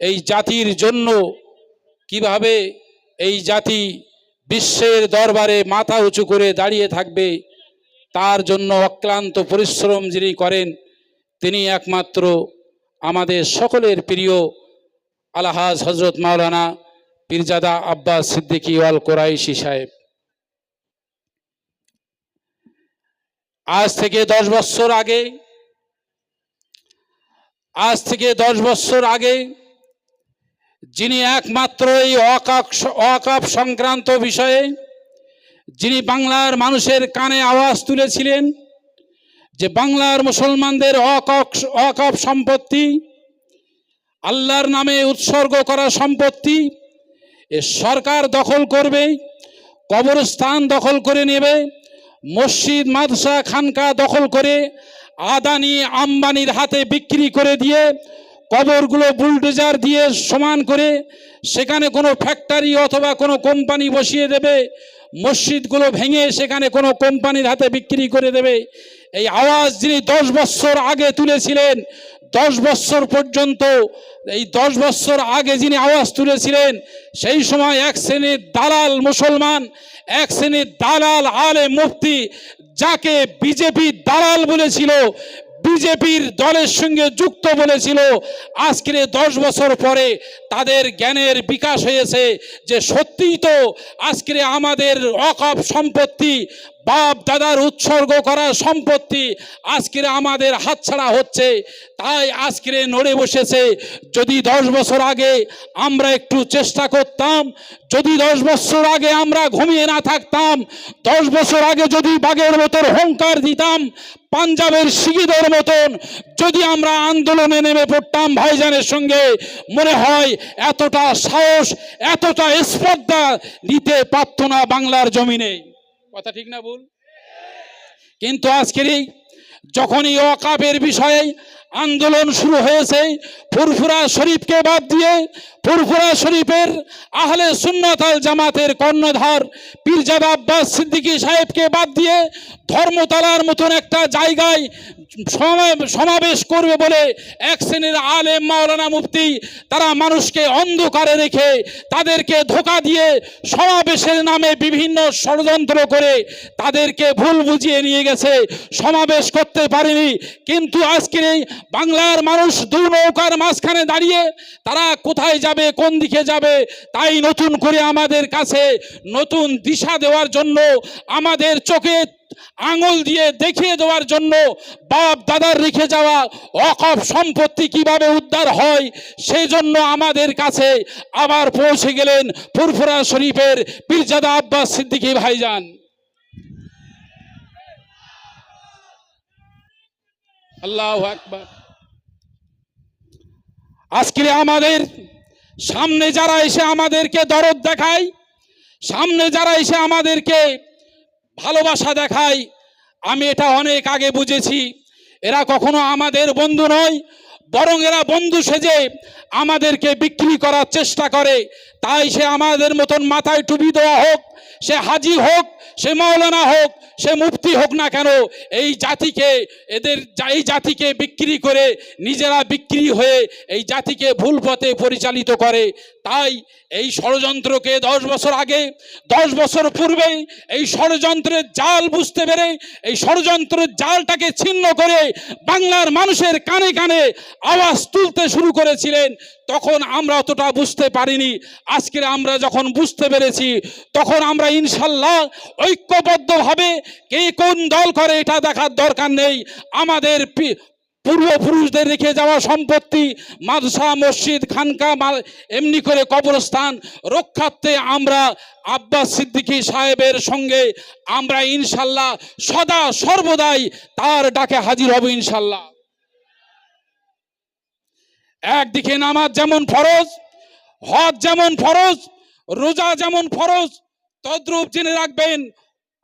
এই জাতির জন্য কীভাবে এই জাতি বিশ্বের দরবারে মাথা উঁচু করে দাঁড়িয়ে থাকবে, তার জন্য অক্লান্ত পরিশ্রম যিনি করেন, তিনি একমাত্র আমাদের সকলের প্রিয় আলহাজ হজরত মাওলানা পীরজাদা আব্বাস সিদ্দিকী ওয়াল কোরাইশি সাহেব। আজ থেকে দশ বছর আগে, আজ থেকে দশ বছর আগে যিনি একমাত্র এই অকাপ সংক্রান্ত বিষয়ে, যিনি বাংলার মানুষের কানে আওয়াজ তুলেছিলেন, যে বাংলার মুসলমানদের অকক অকাপ সম্পত্তি, আল্লাহর নামে উৎসর্গ করা সম্পত্তি, এ সরকার দখল করবে, কবরস্থান দখল করে নেবে, মসজিদ, মাদ্রাসা, খানকা দখল করে, আদানি, আম্বানির হাতে বিক্রি করে দিয়ে কবরগুলো বুলডোজার দিয়ে সমান করে সেখানে কোনো ফ্যাক্টরি অথবা কোনো কোম্পানি বসিয়ে দেবে, মসজিদগুলো ভেঙে সেখানে কোনো কোম্পানির হাতে বিক্রি করে দেবে। এই আওয়াজ যিনি দশ বছর আগে তুলেছিলেন, দশ বছর পর্যন্ত, এই দশ বছর আগে যিনি আওয়াজ তুলেছিলেন, সেই সময় এক শ্রেণির দালাল মুসলমান, এক শ্রেণির দালাল আলে মুফতি, যাকে বিজেপি দালাল বলেছিল বিজেপির দলের সঙ্গে যুক্ত বলেছিল, আজকের দশ বছর পরে তাদের জ্ঞানের বিকাশ হয়েছে যে সত্যিই তো আজকে আমাদের অকপ সম্পত্তি বাপ দাদার উৎসর্গ করা সম্পত্তি আজকের আমাদের হাতছাড়া হচ্ছে, তাই আজকের নড়ে বসেছে। যদি দশ বছর আগে আমরা একটু চেষ্টা করতাম, যদি দশ বছর আগে আমরা ঘুমিয়ে না থাকতাম, দশ বছর আগে যদি বাঘের মতন হংকার দিতাম, পাঞ্জাবের শিগিদের মতন যদি আমরা আন্দোলনে নেমে পড়তাম ভাইজানের সঙ্গে, মনে হয় এতটা সাহস, এতটা স্পর্ধা নিতে পারত না বাংলার জমিনে। কথা ঠিক না ভুল? কিন্তু আজকের এই যখনই অকাপের বিষয়ে আন্দোলন শুরু হয়েছে। ফুরফুরা শরীফকে বাদ দিয়ে ফুরফুরা শরীফের আহলে সুন্নত আল জামাতের কর্ণধার পীরজাদা আব্বাস সিদ্দিকী সাহেবকে বাদ দিয়ে ধর্মতলার মতন একটা জায়গায় সমাবেশ করবে বলে এক শ্রেণির আলেম মাওলানা মুফতি, তারা মানুষকে অন্ধকারে রেখে তাদেরকে ধোকা দিয়ে সমাবেশের নামে বিভিন্ন ষড়যন্ত্র করে তাদেরকে ভুল বুঝিয়ে নিয়ে গেছে। সমাবেশ করতে পারেনি, কিন্তু আজকের এই বাংলার মানুষ দু নৌকার মাঝখানে দাঁড়িয়ে তারা কোথায় যাবে, কোন দিকে যাবে, তাই নতুন করে আমাদের কাছে নতুন দিশা দেওয়ার জন্য, আমাদের চোখে আঙুল দিয়ে দেখিয়ে দেওয়ার জন্য বাপ দাদার রেখে যাওয়া অকপ সম্পত্তি কীভাবে উদ্ধার হয় সেই জন্য আমাদের কাছে আবার পৌঁছে গেলেন ফুরফুরা শরীফের পীরজাদা আব্বাস সিদ্দিকী ভাইজান। আল্লাহ আকবার। আজকে আমাদের সামনে যারা এসে আমাদেরকে দরদ দেখায়, সামনে যারা এসে আমাদেরকে ভালোবাসা দেখায়, আমি এটা অনেক আগে বুঝেছি, এরা কখনো আমাদের বন্ধু নয়, বরং এরা বন্ধু সেজে আমাদেরকে বিক্রি করার চেষ্টা করে তাই সে আমাদের মতন মাথায় টুপি দেওয়া হোক, সে হাজি হোক, সে মাওলানা হোক, সে মুফতি হোক না কেন, এই জাতিকে, এদের এই জাতিকে বিক্রি করে নিজেরা বিক্রি হয়ে এই জাতিকে ভুল পথে পরিচালিত করে। তাই এই ষড়যন্ত্রকে দশ বছর আগে, দশ বছর পূর্বে এই ষড়যন্ত্রের জাল বুঝতে পেরে, এই ষড়যন্ত্রের জালটাকে ছিন্ন করে বাংলার মানুষের কানে কানে আওয়াজ তুলতে শুরু করেছিলেন, তখন আমরা অতটা বুঝতে পারিনি। আজকে আমরা যখন বুঝতে পেরেছি, তখন আমরা ইনশাল্লাহ ঐক্যবদ্ধভাবে কে কোন দল করে এটা দেখার দরকার নেই। আমাদের পূর্বপুরুষদের রেখে যাওয়া সম্পত্তি, মাদ্রাসা, মসজিদ, খানকা এমনি করে কবরস্থান রক্ষার্থে আমরা আব্বাস সিদ্দিকী সাহেবের সঙ্গে আমরা ইনশাল্লাহ সদা সর্বদাই তার ডাকে হাজির হব ইনশাল্লাহ। একদিকে নামাজ যেমন ফরজ হজ যেমন ফরজ, রোজা যেমন ফরজ, তদ্রূপ জেনে রাখবেন,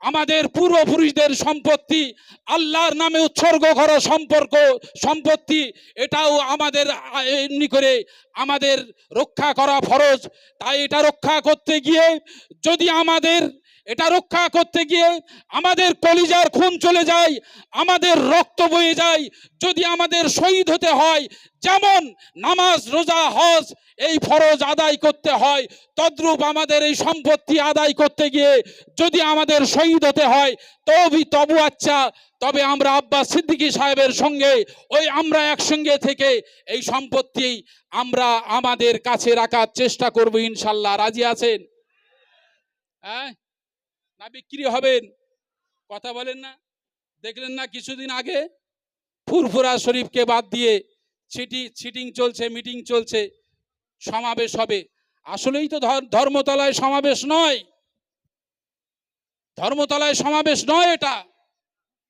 আমাদের পূর্বপুরুষদের সম্পত্তি, আল্লাহর নামে উৎসর্গ করা সম্পর্ক, সম্পত্তি, এটাও আমাদের এমনি করে আমাদের রক্ষা করা ফরজ। তাই এটা রক্ষা করতে গিয়ে যদি আমাদের এটা রক্ষা করতে গিয়ে আমাদের কলিজার খুন চলে যায়, আমাদের রক্ত বয়ে যায়, যদি আমাদের শহীদ হতে হয়, যেমন নামাজ, রোজা, হজ, এই ফরজ আদায় করতে হয়, তদ্রূপ আমাদের এই সম্পত্তি আদায় করতে গিয়ে যদি আমাদের শহীদ হতে হয় তবই তবু আচ্ছা তবে আমরা আব্বাস সিদ্দিকী সাহেবের সঙ্গে, ওই আমরা একসঙ্গে থেকে এই সম্পত্তি আমরা আমাদের কাছে রাখার চেষ্টা করব, ইনশাল্লাহ। রাজি আছেন? হ্যাঁ? না বিক্রি হবেন। কথা বলেন না। দেখলেন না কিছুদিন আগে ফুরফুরা শরীফকে বাদ দিয়ে ছিটি ছিটিং চলছে, মিটিং চলছে, সমাবেশ হবে। আসলেই তো ধর- ধর্মতলায় সমাবেশ নয়। ধর্মতলায় সমাবেশ নয় এটা।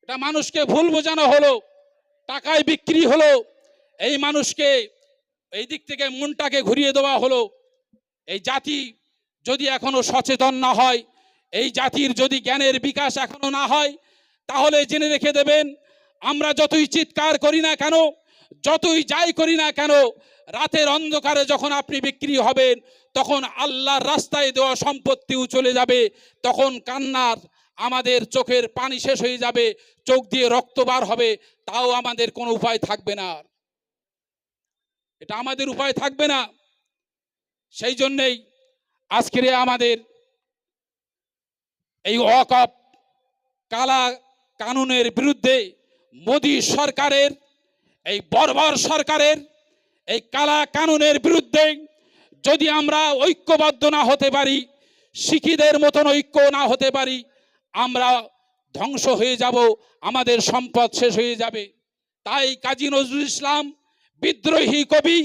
এটা মানুষকে ভুল বোঝানো হলো, টাকায় বিক্রি হলো। এই মানুষকে এই দিক থেকে মনটাকে ঘুরিয়ে দেওয়া হলো। এই জাতি যদি এখনও সচেতন না হয় এই জাতির যদি জ্ঞানের বিকাশ এখনও না হয়, তাহলে জেনে রেখে দেবেন, আমরা যতই চিৎকার করি না কেন, যতই যাই করি না কেন, রাতের অন্ধকারে যখন আপনি বিক্রি হবেন, তখন আল্লাহর রাস্তায় দেওয়া সম্পত্তিও চলে যাবে, তখন কান্নার আমাদের চোখের পানি শেষ হয়ে যাবে, চোখ দিয়ে রক্ত বার হবে, তাও আমাদের কোনো উপায় থাকবে না। এটা আমাদের উপায় থাকবে না সেই জন্যেই আজকের আমাদের এই অকপ কালা কানুনের বিরুদ্ধে মোদী সরকারের, এই বর্বর সরকারের, এই কালা কানুনের বিরুদ্ধে যদি আমরা ঐক্যবদ্ধ না হতে পারি, শিখিদের মতন ঐক্য না হতে পারি, আমরা ধ্বংস হয়ে যাব, আমাদের সম্পদ শেষ হয়ে যাবে। তাই কাজী নজরুল ইসলাম, বিদ্রোহী কবি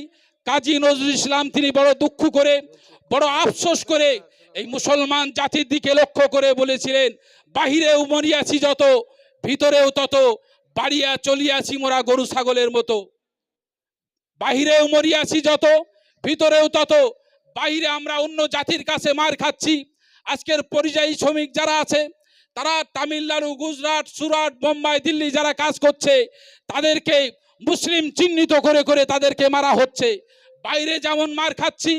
কাজী নজরুল ইসলাম তিনি বড় দুঃখ করে, বড় আফসোস করে এই মুসলমান জাতির দিকে লক্ষ্য করে বলেছিলেন বাহিরেও মরিয়াছি যত, ভিতরেও তত, বাড়িয়া চলিয়াছি মোরা গরু ছাগলের মতো। বাহিরেও মরিয়াছি যত, ভিতরেও তত বাইরে আমরা অন্য জাতির কাছে মার খাচ্ছি। আজকের পরিযায়ী শ্রমিক যারা আছে, তারা তামিলনাড়ু, গুজরাট, সুরাট, বোম্বাই, দিল্লি যারা কাজ করছে, তাদেরকে মুসলিম চিহ্নিত করে করে তাদেরকে মারা হচ্ছে। বাইরে যেমন মার খাচ্ছি,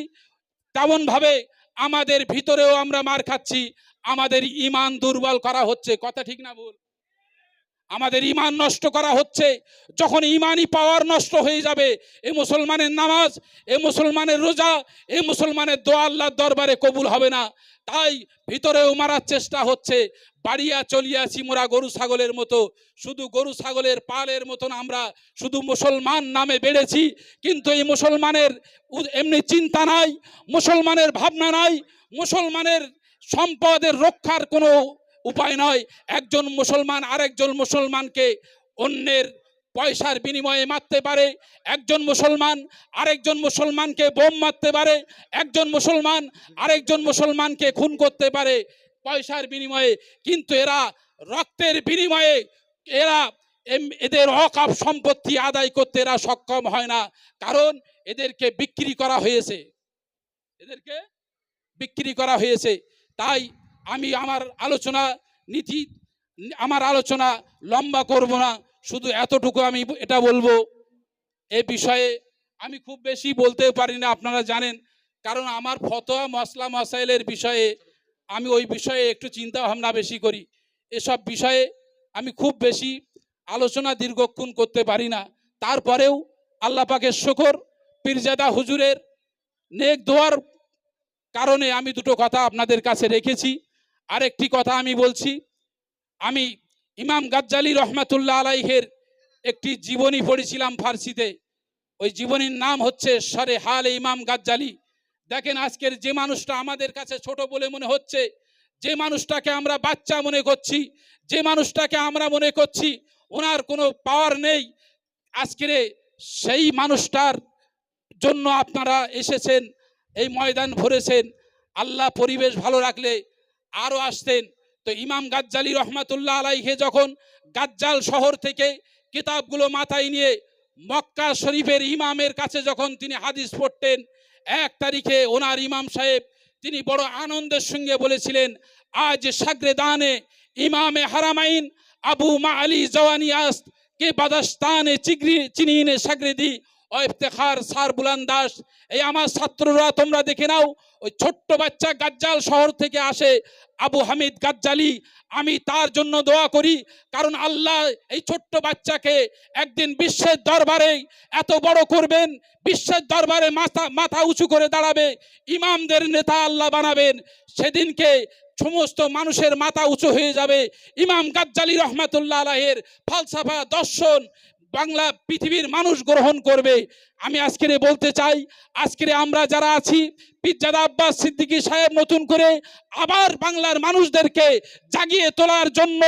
তেমনভাবে আমাদের ভিতরেও আমরা মার খাচ্ছি। আমাদের ইমান দুর্বল করা হচ্ছে। কথা ঠিক না বল আমাদের ইমান নষ্ট করা হচ্ছে। যখন ইমানই পাওয়ার নষ্ট হয়ে যাবে, এ মুসলমানের নামাজ, এ মুসলমানের রোজা, এ মুসলমানের দোয়া আল্লাহর দরবারে কবুল হবে না। তাই ভিতরেও মারার চেষ্টা হচ্ছে, বাড়িয়া চলিয়াছি মোরা গরু ছাগলের মতো। শুধু গরু ছাগলের পালের মতন আমরা শুধু মুসলমান নামে বেড়েছি, কিন্তু এই মুসলমানের এমনি চিন্তা নাই, মুসলমানের ভাবনা নাই, মুসলমানের সম্পদের রক্ষার কোনো উপায় নয়, একজন মুসলমান আরেকজন মুসলমানকে অন্যের পয়সার বিনিময়ে মারতে পারে, একজন মুসলমান আরেকজন মুসলমানকে বোম মারতে পারে, একজন মুসলমান আরেকজন মুসলমানকে খুন করতে পারে পয়সার বিনিময়ে। কিন্তু এরা রক্তের বিনিময়ে এরা এদের অকাপ সম্পত্তি আদায় করতে এরা সক্ষম হয় না, কারণ এদেরকে বিক্রি করা হয়েছে। এদেরকে বিক্রি করা হয়েছে। তাই আমি আমার আলোচনা নীতি, আমার আলোচনা লম্বা করব না, শুধু এতটুকু আমি এটা বলব। এ বিষয়ে আমি খুব বেশি বলতে পারি না, আপনারা জানেন। কারণ আমার ফতোয়া মশলা মশাইলের বিষয়ে আমি ওই বিষয়ে একটু চিন্তা ভাবনা বেশি করি। এসব বিষয়ে আমি খুব বেশি আলোচনা দীর্ঘক্ষণ করতে পারি না। তারপরেও আল্লাহ পাকের শকর, পীরজাদা হুজুরের নেক দোয়ার কারণে আমি দুটো কথা আপনাদের কাছে রেখেছি। আরেকটি কথা আমি বলছি। আমি ইমাম গাজ্জালি রহমাতুল্লাহ আলাইহের একটি জীবনী পড়েছিলাম ফার্সিতে। ওই জীবনীর নাম হচ্ছে সরে হাল ইমাম গাজ্জালি। দেখেন আজকের যে মানুষটা আমাদের কাছে ছোট বলে মনে হচ্ছে, যে মানুষটাকে আমরা বাচ্চা মনে করছি, যে মানুষটাকে আমরা মনে করছি, ওনার কোনো পাওয়ার নেই। আজকের সেই মানুষটার জন্য আপনারা এসেছেন, এই ময়দান ভরেছেন। আল্লাহ পরিবেশ ভালো রাখলে আরও আসতেন। তো ইমাম গাজ্জালি রহমাতুল্লাহ আলাইহে যখন গাজ্জাল শহর থেকে কিতাবগুলো মাথায় নিয়ে মক্কা শরীফের ইমামের কাছে যখন তিনি হাদিস পড়তেন, এক তারিখে ওনার ইমাম সাহেব তিনি বড় আনন্দের সঙ্গে বলেছিলেন, আজ সাগরে দানে ইমামে হারামাইন আবু মা আলী জওয়ানি আস্ত, কে বাদাস্তানে চিগরি চিনিনে সাগরেদি ও ইফতেখার সার বুলান দাস, এই আমার ছাত্ররা, তোমরা দেখে নাও, ওই ছোট্ট বাচ্চা গাজ্জাল শহর থেকে আসে আবু হামিদ গাজ্জালি। আমি তার জন্য দোয়া করি, কারণ আল্লাহ এই ছোট্ট বাচ্চাকে একদিন বিশ্বের দরবারে এত বড় করবেন, বিশ্বের দরবারে মাথা মাথা উঁচু করে দাঁড়াবে, ইমামদের নেতা আল্লাহ বানাবেন, সেদিনকে সমস্ত মানুষের মাথা উঁচু হয়ে যাবে। ইমাম গাজ্জালি রহমাতুল্লাহ আলাহের ফালসাফা দর্শন বাংলা পৃথিবীর মানুষ গ্রহণ করবে। আমি আজকের বলতে চাই, আজকের আমরা যারা আছি, পিজ্জাদা আব্বাস সিদ্দিকী সাহেব নতুন করে আবার বাংলার মানুষদেরকে জাগিয়ে তোলার জন্য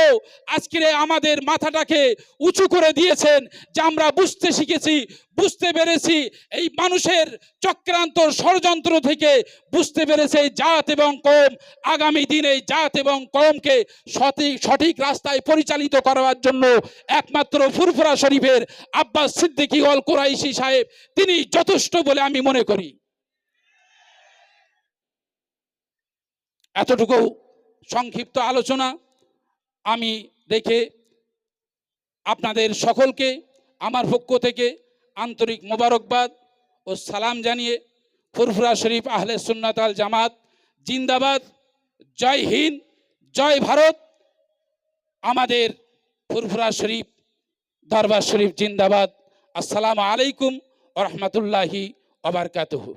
আজকের আমাদের মাথাটাকে উঁচু করে দিয়েছেন যে আমরা বুঝতে শিখেছি বুঝতে পেরেছি, এই মানুষের চক্রান্ত ষড়যন্ত্র থেকে বুঝতে পেরেছে জাত এবং কম। আগামী দিনে জাত এবং কমকে সঠিক সঠিক রাস্তায় পরিচালিত করার জন্য একমাত্র ফুরফুরা শরীফের আব্বাস সিদ্দিকী অল কোরাইশি সাহেব। তিনি যথেষ্ট বলে আমি মনে করি। এতটুকু সংক্ষিপ্ত আলোচনা আমি দেখে আপনাদের সকলকে, আমার পক্ষ থেকে আন্তরিক মোবারকবাদ ও সালাম জানিয়ে ফুরফুরা শরীফ আহলে সুন্নাত আল জামাত জিন্দাবাদ। জয় হিন্দ, জয় ভারত। আমাদের ফুরফুরা শরীফ, দরবার শরীফ জিন্দাবাদ। আসসালামু আলাইকুম রহমতুল্লাহি ওবরকাতুহু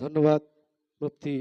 ধন্যবাদ, মুফতি